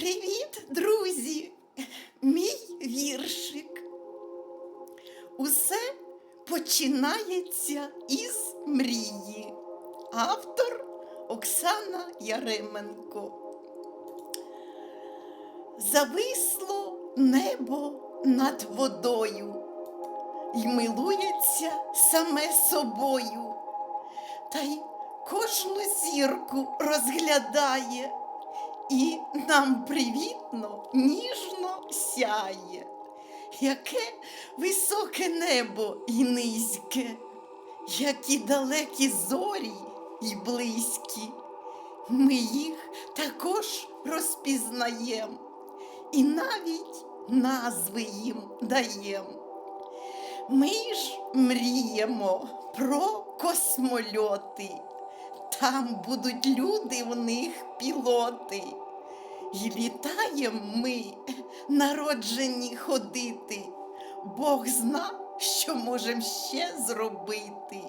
Привіт, друзі! Мій віршик. Усе починається із мрії. Автор Оксана Яременко. Зависло небо над водою й милується саме собою, та й кожну зірку розглядає і нам привітно, ніжно сяє. Яке високе небо і низьке, які далекі зорі й близькі. Ми їх також розпізнаєм і навіть назви їм даєм. Ми ж мріємо про космольоти. Там будуть люди в них пілоти. І літаєм ми, народжені ходити. Бог зна, що можем ще зробити.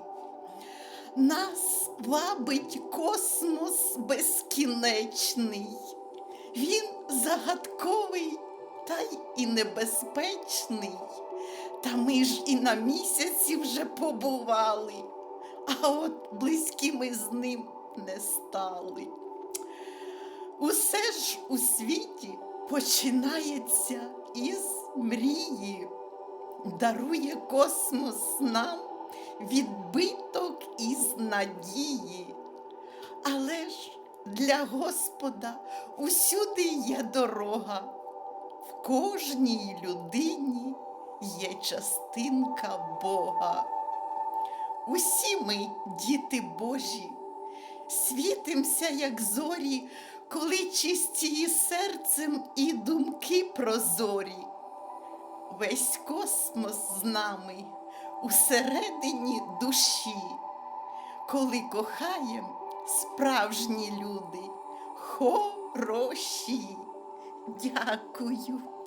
Нас вабить космос безкінечний. Він загадковий та й і небезпечний. Та ми ж і на місяці вже побували, а от близькими з ним не стали. Усе ж у світі починається із мрії, дарує космос нам відбиток із надії. Але ж для Господа усюди є дорога, в кожній людині є частинка Бога. Усі ми, діти Божі, світимся, як зорі, коли чисті серцем і думки прозорі. Весь космос з нами усередині душі, коли кохаєм справжні люди, хороші. Дякую.